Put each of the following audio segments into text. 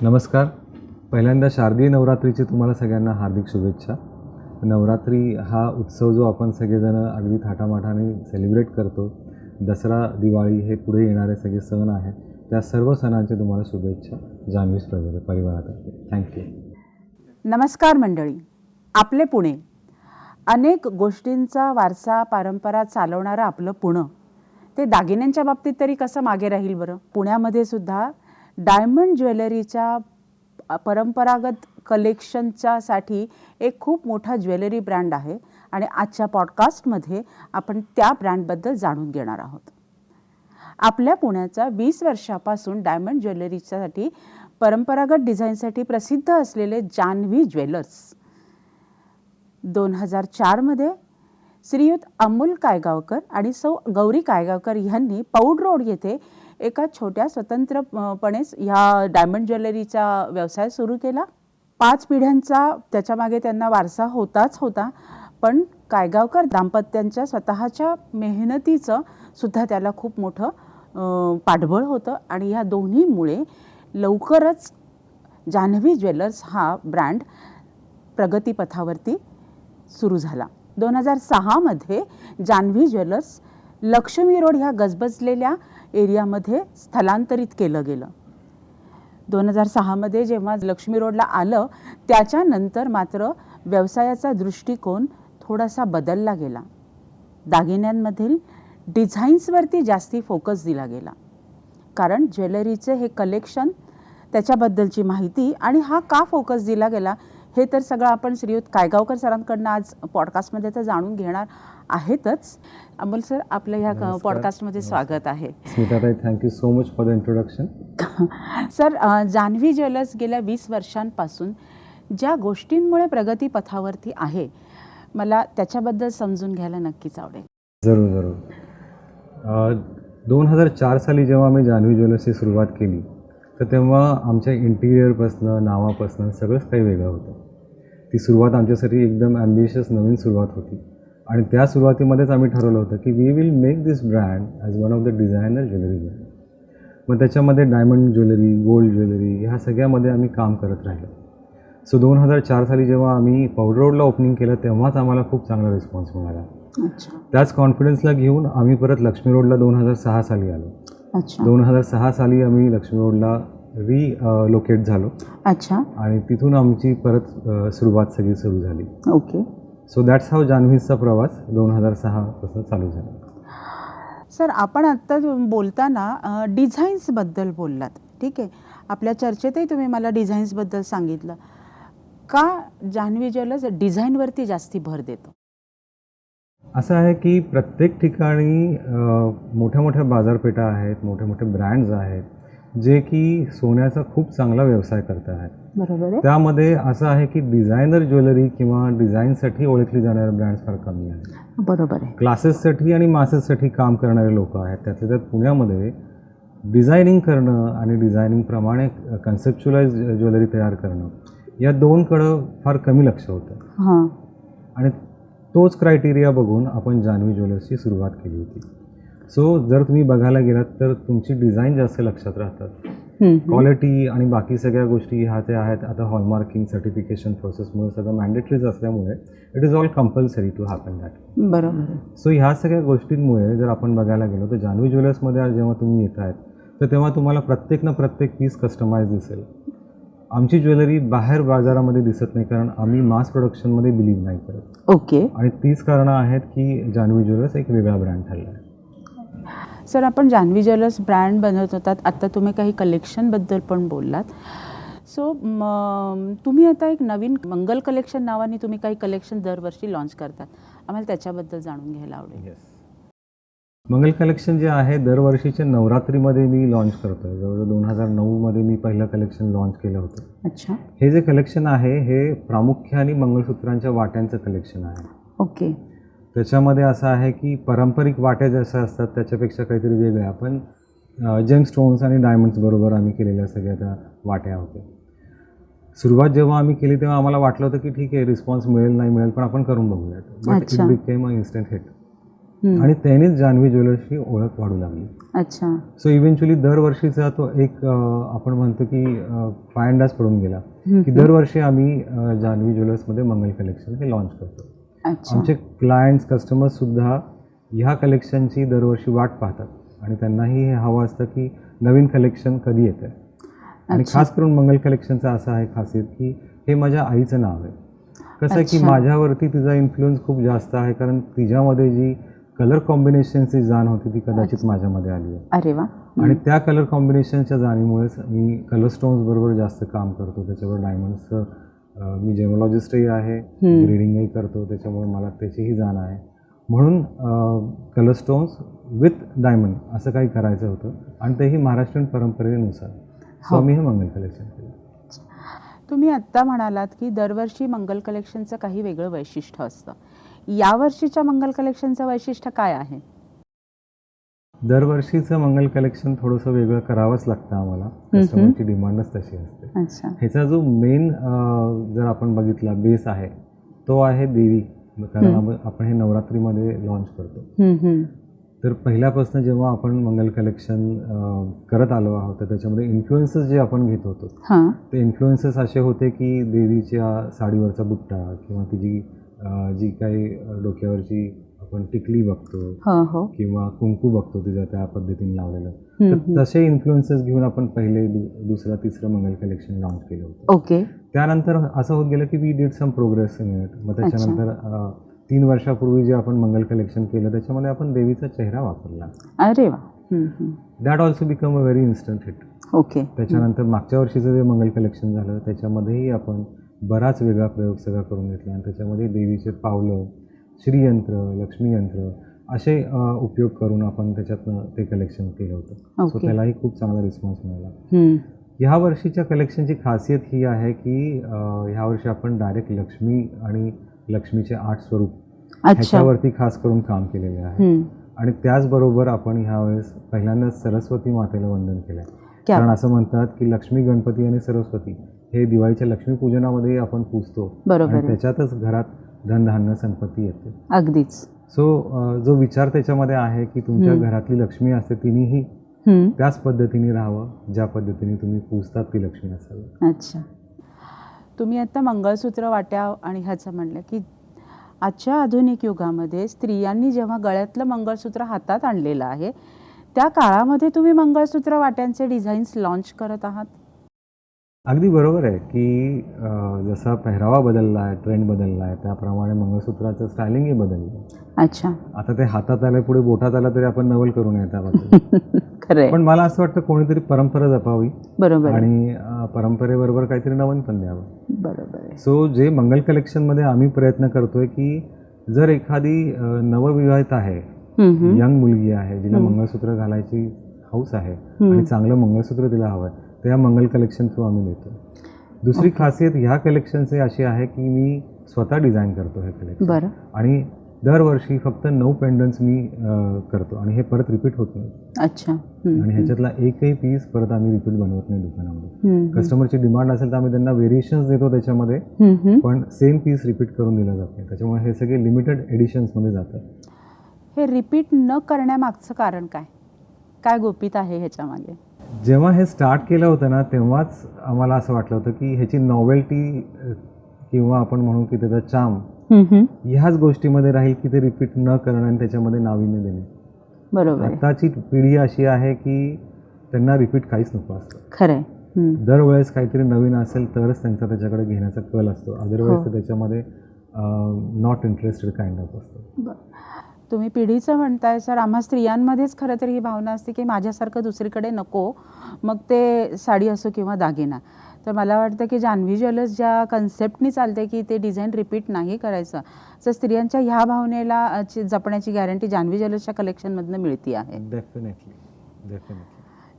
नमस्कार. पहिल्यांदा शारदीय नवरात्रीची तुम्हाला सगळ्यांना हार्दिक शुभेच्छा. नवरात्री हा उत्सव जो आपण सगळेजणं अगदी थाटामाटाने सेलिब्रेट करतो दसरा दिवाळी हे पुढे येणारे सगळे सण आहेत त्या सर्व सणांची तुम्हाला शुभेच्छा जान्हवीज प्रगती परिवारातर्फे. थँक्यू नमस्कार मंडळी. आपले पुणे. अनेक गोष्टींचा वारसा परंपरा चालवणारं आपलं पुणं. ते दागिन्यांच्या बाबतीत तरी कसं मागे राहील बरं? पुण्यामध्ये सुद्धा डायमंड ज्वेलरीच्या परंपरागत कलेक्शनच्या साठी एक खूप मोठा ज्वेलरी ब्रँड आहे आणि आजच्या पॉडकास्टमध्ये आपण त्या ब्रँडबद्दल जाणून घेणार आहोत. आपल्या पुण्याचा वीस वर्षापासून डायमंड ज्वेलरीच्यासाठी परंपरागत डिझाईनसाठी प्रसिद्ध असलेले जान्हवी ज्वेलर्स. दोन हजार चारमध्ये श्रीयुत अमोल कायगावकर आणि सौ गौरी कायगावकर ह्यांनी पौड रोड येथे एका छोट्या स्वतंत्रपणे ह्या डायमंड ज्वेलरीचा व्यवसाय सुरू केला. पाच पिढ्यांचा त्याच्यामागे त्यांना वारसा होताच होता. पण कायगावकर दाम्पत्यांच्या स्वतःच्या मेहनतीचं सुद्धा त्याला खूप मोठं पाठबळ होतं. आणि ह्या दोन्हीमुळे लवकरच जान्हवी ज्वेलर्स हा ब्रँड प्रगतीपथावरती सुरू झाला. दोन हजार सहामध्ये जान्हवी ज्वेलर्स लक्ष्मी रोड ह्या गजबजलेल्या एरियामध्ये स्थलांतरित केलं गेलं. दोन हजार सहामध्ये जेव्हा लक्ष्मी रोडला आलं त्याच्यानंतर मात्र व्यवसायाचा दृष्टिकोन थोडासा बदलला गेला. दागिन्यांमधील डिझाईन्सवरती जास्ती फोकस दिला गेला. कारण ज्वेलरीचे हे कलेक्शन त्याच्याबद्दलची माहिती आणि हा का फोकस दिला गेला हे तर सगळं आपण श्रीयुत कायगावकर सरांकडनं आज पॉडकास्टमध्ये तर जाणून घेणार आहेतच. अमोल सर आपल्या ह्या. पॉडकास्टमध्ये स्वागत आहे. Thank you so much for the introduction sir Janhavi jewellers गेल्या वीस वर्षांपासून ज्या गोष्टींमुळे प्रगतीपथावरती आहे मला त्याच्याबद्दल समजून घ्यायला नक्कीच आवडेल. जरूर जरूर. दोन हजार चार साली जेव्हा आम्ही जान्हवी ज्वेलर्सची सुरुवात केली तर तेव्हा आमच्या इंटिरियरपासनं नावापासनं सगळंच काही वेगळं होतं. ती सुरुवात आमच्यासाठी एकदम ॲम्बिशियस नवीन सुरुवात होती. आणि त्या सुरुवातीमध्येच आम्ही ठरवलं होतं की we will make this brand as one of the designer jewellery brand मग त्याच्यामध्ये डायमंड ज्वेलरी गोल्ड ज्वेलरी ह्या सगळ्यामध्ये आम्ही काम करत राहिलो. सो दोन हजार चार साली जेव्हा आम्ही पावडर रोडला ओपनिंग केलं तेव्हाच आम्हाला खूप चांगला रिस्पॉन्स मिळाला. त्याच कॉन्फिडन्सला घेऊन आम्ही परत लक्ष्मी रोडला दोन हजार सहा साली आलो. दोन हजार सहा साली आम्ही लक्ष्मी रोडला री लोकेट झालो. अच्छा. आणि तिथून आमची परत सुरुवात सगळी सुरू झाली. ओके. सो दॅट्स हाव जान्हवीजचा प्रवास दोन हजार सहापासून चालू झाला. सर आपण आत्ता बोलताना डिझाईन्सबद्दल बोललात. ठीक आहे. आपल्या चर्चेतही तुम्ही मला डिझाईन्सबद्दल सांगितलं. का जान्हवी ज्वेलर्स डिझाईनवरती जास्ती भर देतो? असं आहे की प्रत्येक ठिकाणी मोठ्या मोठ्या बाजारपेठा आहेत मोठे मोठे ब्रँड्स आहेत. जे की सोन्याचा खूप चांगला व्यवसाय करत आहेत बरोबर आहे. त्यामध्ये असं आहे की डिझायनर ज्वेलरी किंवा डिझाईनसाठी ओळखली जाणारे ब्रँड्स फार कमी आहेत. बरोबर आहे. क्लासेससाठी आणि मासेससाठी काम करणारे लोक आहेत. त्यातल्या त्यात पुण्यामध्ये डिझायनिंग करणं आणि डिझायनिंगप्रमाणे कन्सेप्च्युलाइज ज्वेलरी तयार करणं या दोनकडं फार कमी लक्ष होतं. हां. आणि तोच क्रायटेरिया बघून आपण जान्हवी ज्वेलर्सची सुरुवात केली होती. सो जर तुम्ही बघायला गेलात तर तुमची डिझाईन जास्त लक्षात राहतात. क्वालिटी आणि बाकी सगळ्या गोष्टी ह्या त्या आहेत. आता हॉलमार्किंग सर्टिफिकेशन प्रोसेसमुळे सगळं मॅन्डेटरीज असल्यामुळे it is all compulsory to happen that बरोबर. सो ह्या सगळ्या गोष्टींमुळे जर आपण बघायला गेलो तर जान्हवी ज्वेलर्समध्ये आज जेव्हा तुम्ही येत आहेत तर तेव्हा तुम्हाला प्रत्येक ना प्रत्येक पीस कस्टमाइज दिसेल. आमची ज्वेलरी बाहेर बाजारामध्ये दिसत नाही कारण आम्ही मास प्रोडक्शनमध्ये बिलीव्ह नाही करत. ओके आणि तीच कारणं आहेत की जान्हवी ज्वेलर्स एक वेगळा ब्रँड ठरला आहे सर आपण जान्हवी ज्वेलर्स ब्रँड बनवत होतात. आत्ता तुम्ही काही कलेक्शनबद्दल पण बोललात. सो तुम्ही आता एक नवीन मंगल कलेक्शन नावाने तुम्ही काही कलेक्शन दरवर्षी लॉन्च करतात. आम्हाला त्याच्याबद्दल जाणून घ्यायला आवडेल. येस मंगल कलेक्शन जे आहे दरवर्षीच्या नवरात्रीमध्ये मी लॉन्च करतो जवळजवळ दोन हजार नऊमध्ये मी पहिलं कलेक्शन लॉन्च केलं होतं. अच्छा. हे जे कलेक्शन आहे हे प्रामुख्याने मंगळसूत्रांच्या वाट्यांचं कलेक्शन आहे. ओके त्याच्यामध्ये असं आहे की पारंपरिक वाट्या जशा असतात त्याच्यापेक्षा काहीतरी वेगळ्या. पण जेम स्टोन्स आणि डायमंड्स बरोबर आम्ही केलेल्या सगळ्या त्या वाट्या होत्या. सुरुवात जेव्हा आम्ही केली तेव्हा आम्हाला वाटलं होतं की ठीक आहे रिस्पॉन्स मिळेल नाही मिळेल पण आपण करून बघूयात. But. It became a instant hit. आणि त्यानेच जान्हवी ज्वेलर्सची ओळख वाढू लागली. अच्छा. सो इव्हेंच्युअली दरवर्षीचा तो एक आपण म्हणतो की पायंडाच पडून गेला. की दरवर्षी आम्ही जान्हवी ज्वेलर्समध्ये मंगल कलेक्शन हे लॉन्च करतो. आमचे क्लायंट्स कस्टमर्ससुद्धा ह्या कलेक्शनची दरवर्षी वाट पाहतात. आणि त्यांनाही हे हवं असतं की नवीन कलेक्शन कधी येतं आणि. खास करून मंगल कलेक्शनचं असं आहे खासियत की हे माझ्या आईचं नाव आहे. कसं आहे की. माझ्यावरती तिचा इन्फ्लुएन्स खूप जास्त आहे कारण तिच्यामध्ये जी कलर कॉम्बिनेशनची जाण होती ती कदाचित माझ्यामध्ये आली आहे. अरे वा. आणि त्या कलर कॉम्बिनेशनच्या जाणीमुळेच मी कलर स्टोन्स बरोबर जास्त काम करतो त्याच्यावर डायमंड्सचं मी जेमोलॉजिस्टही आहे हम्म. ग्रेडिंगही करतो त्याच्यामुळे मला त्याचीही जाण आहे. म्हणून कलर स्टोन्स विथ डायमंड असं काही करायचं होतं आणि तेही महाराष्ट्रीयन परंपरेनुसार. सो हो. मी हे मंगल कलेक्शन केलं. तुम्ही आत्ता म्हणालात की दरवर्षी मंगल कलेक्शनचं काही वेगळं वैशिष्ट्य असतं. यावर्षीच्या मंगल कलेक्शनचं वैशिष्ट्य काय आहे? दरवर्षीचं मंगल कलेक्शन थोडंसं वेगळं करावंच लागतं आम्हाला. कस्टमरची डिमांडच तशी असते. अच्छा. ह्याचा जो मेन जर आपण बघितला बेस आहे तो आहे देवी. कारण. आपण- हे नवरात्रीमध्ये लॉन्च करतो. तर पहिल्यापासून जेव्हा आपण मंगल कलेक्शन करत आलो आहोत तर त्याच्यामध्ये इन्फ्लुएन्सेस जे आपण घेत होतो ते इन्फ्लुएन्सेस असे होते की देवीच्या साडीवरचा बुट्टा किंवा तिची जी काही डोक्यावरची आपण टिकली बघतो हो किंवा कुंकू बघतो तिचं त्या पद्धतीने लावलेलं. तर. तसे इन्फ्लुएन्सेस घेऊन आपण पहिले दुसरं तिसरं मंगल कलेक्शन लॉन्च केलं होतं. ओके. त्यानंतर असं होत गेलं की we did some progress in it मग त्याच्यानंतर तीन वर्षापूर्वी जे आपण मंगल कलेक्शन केलं त्याच्यामध्ये आपण देवीचा चेहरा वापरला. अरे. That also become a very instant hit okay. त्याच्यानंतर मागच्या वर्षीचं जे मंगल कलेक्शन झालं त्याच्यामध्येही आपण बराच वेगळा प्रयोग सगळा करून घेतला. आणि त्याच्यामध्ये देवीचे पावलं श्रीयंत्र लक्ष्मीयंत्र असे उपयोग करून आपण त्याच्यातनं ते कलेक्शन केलं होतं सो. त्यालाही खूप चांगला रिस्पॉन्स मिळाला. ह्या वर्षीच्या कलेक्शनची खासियत ही आहे की ह्या वर्षी आपण डायरेक्ट लक्ष्मी आणि लक्ष्मीचे आठ स्वरूप ह्याच्यावरती खास करून काम केलेले आहे. आणि त्याचबरोबर आपण ह्यावेळेस पहिल्यांदाच सरस्वती मातेला वंदन केलं कारण असं म्हणतात की लक्ष्मी गणपती आणि सरस्वती हे दिवाळीच्या लक्ष्मीपूजनामध्ये आपण पूजतो आणि. त्याच्यातच घरात धनधान्य संपत्ती येते. अगदीच. सो जो विचार त्याच्यामध्ये आहे की तुमच्या. घरातली लक्ष्मी असते तिनेही. त्याच पद्धतीने राहावं ज्या पद्धतीने तुम्ही पूजतात ती लक्ष्मी असावी. अच्छा. तुम्ही आता मंगळसूत्र वाट्या आणि ह्याचं म्हणलं की आजच्या आधुनिक युगामध्ये स्त्रियांनी जेव्हा गळ्यातलं मंगळसूत्र हातात आणलेलं आहे त्या काळामध्ये तुम्ही मंगळसूत्र वाट्यांचे डिझाईन्स लॉन्च करत आहात? अगदी बरोबर आहे की अं, जसा पेहरावा बदलला आहे ट्रेंड बदलला आहे त्याप्रमाणे मंगळसूत्राचं स्टायलिंगही बदललं आहे अच्छा आता ते हातात आलं पुढे बोटात आलं तरी आपण नवल करून येतात खरंय पण मला असं वाटतं कोणीतरी परंपरा जपावी बरोबर आहे. आणि अं, परंपरेबरोबर काहीतरी नवीन पण द्यावं बरोबर आहे सो जे मंगल कलेक्शनमध्ये आम्ही प्रयत्न करतोय की जर एखादी अं, नवविवाहित आहे. यंग मुलगी आहे जिला. मंगळसूत्र घालायची हौस आहे. आणि चांगलं मंगळसूत्र तिला हवं आहे तर या मंगल कलेक्शन थ्रू आम्ही देतो दुसरी खासियत ह्या कलेक्शनची अशी आहे की मी स्वतः डिझाईन करतो हे कलेक्शन आणि दरवर्षी फक्त नऊ पेंडन्स मी करतो आणि हे परत रिपीट होत नाही. अच्छा. आणि ह्याच्यातला एकही पीस परत आम्ही रिपीट बनवत नाही दुकानामध्ये. कस्टमरची डिमांड असेल तर आम्ही त्यांना व्हेरिएशन्स देतो त्याच्यामध्ये. पण सेम पीस रिपीट करून दिला जात नाही. त्याच्यामुळे हे सगळे लिमिटेड एडिशन्समध्ये जातात. हे रिपीट न करण्यामागचं कारण काय? काय गुपित आहे ह्याच्यामागे? जेव्हा हे स्टार्ट केलं होतं ना तेव्हाच आम्हाला असं वाटलं होतं की ह्याची नॉवेल्टी किंवा आपण म्हणू की त्याचा चाम. ह्याच गोष्टीमध्ये राहील की ते रिपीट न करणं आणि त्याच्यामध्ये नाविन्य देणे बरोबर आताची पिढी अशी आहे की त्यांना रिपीट काहीच नको असतं हम्म. दरवेळेस काहीतरी नवीन असेल तरच त्यांचा त्याच्याकडे घेण्याचा कल असतो अदरवाईज हो. त्याच्यामध्ये नॉट इंटरेस्टेड काइंड ऑफ असतं. तुम्ही पिढीचं म्हणताय सर आम्हा स्त्रियांमध्येच खरं तर ही भावना असते की माझ्यासारखं दुसरीकडे नको मग ते साडी असो किंवा दागिना. तर मला वाटतं की जान्हवी ज्वेलर्स ज्या कन्सेप्टनी चालते की ते डिझाईन रिपीट नाही करायचं तर स्त्रियांच्या ह्या भावनेला जपण्याची गॅरंटी जान्हवी ज्वेलर्सच्या कलेक्शनमधनं मिळती आहे. डेफिनेटली डेफिनेटली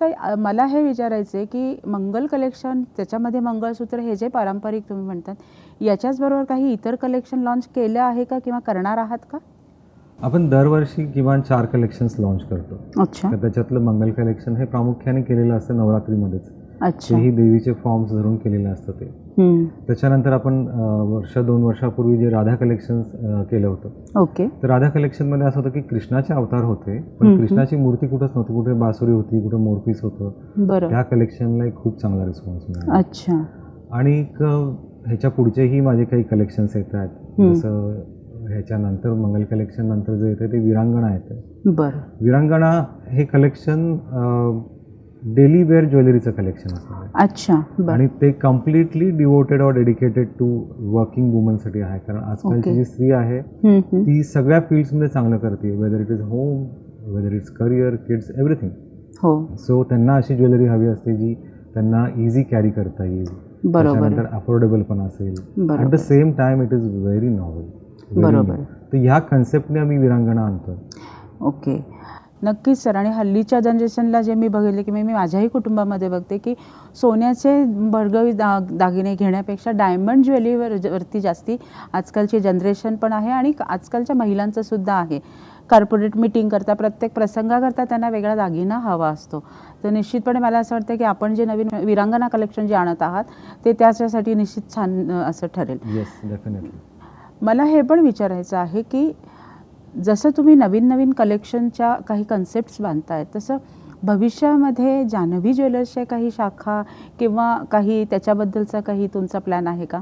सर मला हे विचारायचं आहे की मंगल कलेक्शन त्याच्यामध्ये मंगळसूत्र हे जे पारंपरिक तुम्ही म्हणतात याच्याचबरोबर काही इतर कलेक्शन लॉन्च केलं आहे का किंवा करणार आहात का? आपण दरवर्षी किमान चार कलेक्शन्स लॉन्च करतो. अच्छा. तर त्याच्यातलं मंगल कलेक्शन हे प्रामुख्याने केलेलं असतं नवरात्रीमध्येच. अच्छा. तेही देवीचे फॉर्म्स धरून केलेलं असतं ते. त्याच्यानंतर आपण वर्ष दोन वर्षापूर्वी जे राधा कलेक्शन केलं होतं. ओके. तर राधा कलेक्शनमध्ये असं होतं की कृष्णाचे अवतार होते पण. कृष्णाची मूर्ती कुठंच नव्हती. कुठे बासुरी होती कुठे मोरपीस होतं. त्या कलेक्शनला एक खूप चांगला रिस्पॉन्स मिळाला. अच्छा. आणि ह्याच्या पुढचेही माझे काही कलेक्शन्स येत आहेत. जसं ह्याच्यानंतर मंगल कलेक्शन नंतर जे येतं ते विरांगणा येतं बरं. विरांगणा हे कलेक्शन डेली वेअर ज्वेलरीचं कलेक्शन असणार आहे. अच्छा आणि ते कम्प्लिटली डिवोटेड और डेडिकेटेड टू वर्किंग वुमनसाठी आहे. कारण आजकालची. जी स्त्री आहे. ती सगळ्या फील्ड्समध्ये चांगलं करते. Whether it is home whether it's career kids everything हो. सो त्यांना अशी ज्वेलरी हवी असते जी त्यांना इझी कॅरी करता येईल. बरोबर त्याच्यानंतर अफोर्डेबल पण असेल. At the same time it is very novel बरोबर. तर ह्या कन्सेप्टने आम्ही विरांगणा आणतो ओके. नक्कीच सर. आणि हल्लीच्या जनरेशनला जे मी बघितले की मी मी माझ्याही कुटुंबामध्ये बघते की सोन्याचे भरगवी दा दागिने घेण्यापेक्षा डायमंड ज्वेलरीवर वरती जास्ती आजकालची जनरेशन पण आहे आणि आजकालच्या महिलांचं सुद्धा आहे. कॉर्पोरेट मिटिंग करता प्रत्येक प्रसंगाकरता त्यांना वेगळा दागिना हवा असतो. तर निश्चितपणे मला असं वाटतं की आपण जे नवीन विरांगणा कलेक्शन जे आणत आहात ते त्याच्यासाठी निश्चित छान असं ठरेल. येस डेफिनेटली मला हे पण विचारायचं आहे की जसं तुम्ही नवीन नवीन कलेक्शनच्या काही कन्सेप्ट्स बांधताय तसं भविष्यामध्ये जान्हवी ज्वेलर्सच्या काही शाखा किंवा काही त्याच्याबद्दलचा काही तुमचा प्लॅन आहे का?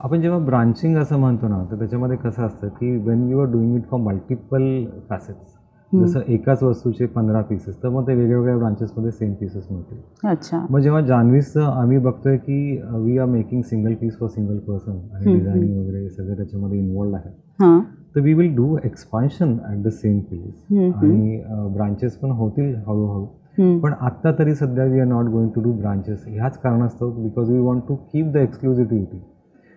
आपण जेव्हा ब्रांचिंग असं म्हणतो ना तर त्याच्यामध्ये कसं असतं की when you are doing it for multiple facets जसं एकाच वस्तूचे पंधरा पीसेस तर मग ते वेगवेगळ्या ब्रांचेसमध्ये सेम पीसेस मिळतील. अच्छा. मग जेव्हा जान्हवीचं आम्ही बघतोय की we are making single piece for single person आणि डिझायनिंग वगैरे सगळं त्याच्यामध्ये इन्वॉल्ड आहे तर we will do expansion at the same place. आणि ब्रांचेस पण होतील हळूहळू. पण आत्ता तरी सध्या we are not going to do branches ह्याच कारणास्तव because we want to keep the exclusivity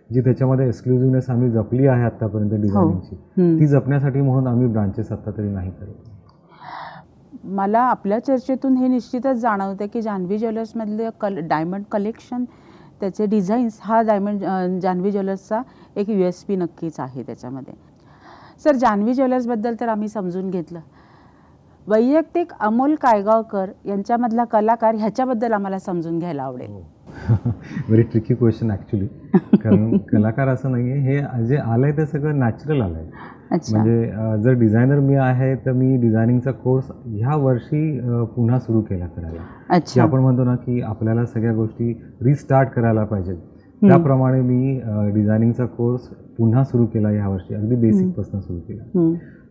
जी त्याच्यामध्ये एक्सक्लुझिव्हनेस आम्ही जपली आहे आत्तापर्यंत डिझायनिंगची हम्म. ती जपण्यासाठी म्हणून आम्ही ब्रांचेस आत्ता तरी नाही करत. मला आपल्या चर्चेतून हे निश्चितच जाणवतं की जान्हवी ज्वेलर्समधलं कल डायमंड कलेक्शन त्याचे डिझाईन्स हा डायमंड जान्हवी ज्वेलर्सचा एक यू एस पी नक्कीच आहे त्याच्यामध्ये. सर जान्हवी ज्वेलर्सबद्दल तर आम्ही समजून घेतलं. वैयक्तिक अमोल कायगावकर यांच्यामधला कलाकार ह्याच्याबद्दल आम्हाला समजून घ्यायला आवडेल. व्हेरी ट्रिकी क्वेश्चन ॲक्च्युली कारण कलाकार असं नाही आहे हे जे आलं आहे ते सगळं नॅचरल आलं आहे म्हणजे जर डिझायनर मी आहे तर मी डिझायनिंगचा कोर्स ह्या वर्षी पुन्हा सुरू केला करायला. की आपण म्हणतो ना की आपल्याला सगळ्या गोष्टी रिस्टार्ट करायला पाहिजेत. त्याप्रमाणे मी डिझायनिंगचा कोर्स पुन्हा सुरू केला यावर्षी अगदी बेसिकपासून सुरू केला.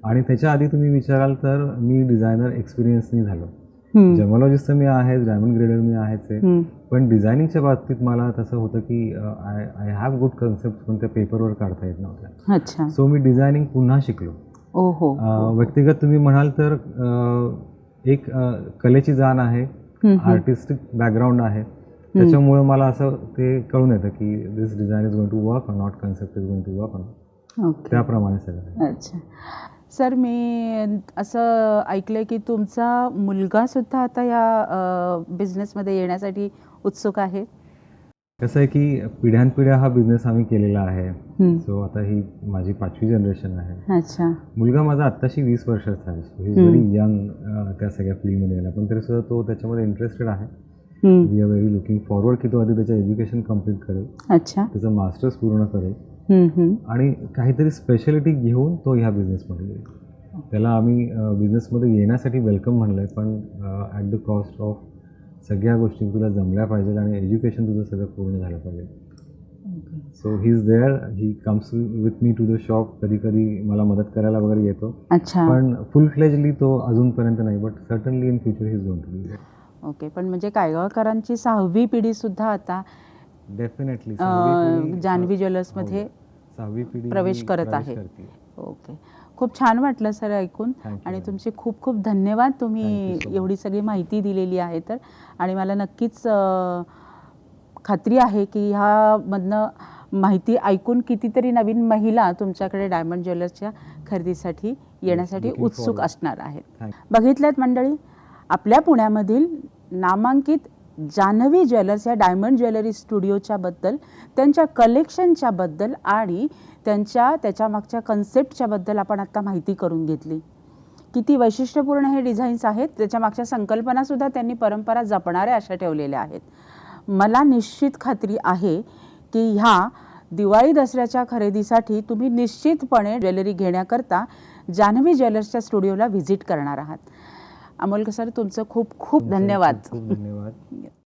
आणि त्याच्या आधी तुम्ही विचाराल तर मी डिझायनर एक्सपिरियन्सनी झालो. जर्मॉलॉजिस्ट मी आहेच डायमंड ग्रेडर मी आहेच आहे. पण डिझायनिंगच्या बाबतीत मला तसं होतं की I I have good concept पण त्या पेपरवर काढता येत नव्हत्या. अच्छा. सो मी डिझायनिंग पुन्हा शिकलो. व्यक्तिगत तुम्ही म्हणाल तर एक कलेची जाण आहे. आर्टिस्टिक बॅकग्राऊंड आहे. त्याच्यामुळे मला असं ते कळून येतं की this design is going to work not concept is going to work त्याप्रमाणे सगळं. अच्छा. सर मी असं ऐकलं की तुमचा मुलगा सुद्धा आता या बिझनेसमध्ये येण्यासाठी उत्सुक आहे. कसं आहे की पिढ्यानपिढ्या हा बिझनेस आम्ही केलेला आहे. सो आता ही माझी पाचवी जनरेशन आहे. अच्छा. मुलगा माझा आत्ताशी वीस वर्षाचा आहे. So is. व्हेरी यंग त्या सगळ्या फील्डमध्ये यायला पण तरी सुद्धा तो त्याच्यामध्ये इंटरेस्टेड आहे. We are very looking forward की तो आधी त्याचं एज्युकेशन कंप्लीट करेल. अच्छा. त्याचं मास्टर्स पूर्ण करेल. आणि काहीतरी स्पेशालिटी घेऊन तो ह्या बिझनेसमध्ये येईल. त्याला आम्ही बिझनेसमध्ये येण्यासाठी वेलकम म्हणलं आहे पण ॲट द कॉस्ट ऑफ सगळ्या गोष्टी तुला जमल्या पाहिजेत आणि एज्युकेशन तुझं सगळं पूर्ण झालं पाहिजे. So he is there he comes with me to the shop कधी कधी मला मदत करायला वगैरे येतो. अच्छा. पण फुल फ्लेजली तो अजूनपर्यंत नाही but certainly in future he is going to be okay पण म्हणजे कायगावकरांची सहावी पिढी सुद्धा आता डेफिनेटली जान्हवी ज्वेलर्समध्ये सहावी पिढी प्रवेश ही करत आहे. ओके खूप छान वाटलं सर ऐकून आणि. तुमचे खूप खूप धन्यवाद तुम्ही. एवढी सगळी माहिती दिलेली आहे तर आणि मला नक्कीच खात्री आहे की ह्यामधनं माहिती ऐकून कितीतरी नवीन महिला तुमच्याकडे डायमंड ज्वेलर्सच्या खरेदीसाठी येण्यासाठी उत्सुक. असणार आहेत बघितल्यात मंडळी आपल्या पुण्यामधील नामांकित जान्हवी ज्वेलर्स या डायमंड ज्वेलरी स्टुडिओच्या बद्दल त्यांच्या कलेक्शनच्या बद्दल आणि त्यांच्या त्याच्यामागच्या कन्सेप्टच्याबद्दल आपण आत्ता माहिती करून घेतली. किती वैशिष्ट्यपूर्ण हे डिझाईन्स आहेत त्याच्यामागच्या संकल्पनासुद्धा त्यांनी परंपरा जपणाऱ्या अशा ठेवलेल्या आहेत. मला निश्चित खात्री आहे की ह्या दिवाळी दसऱ्याच्या खरेदीसाठी तुम्ही निश्चितपणे ज्वेलरी घेण्याकरता जान्हवी ज्वेलर्सच्या स्टुडिओला व्हिजिट करणार आहात. अमोल सर तुमचं खूप खूप धन्यवाद. धन्यवाद.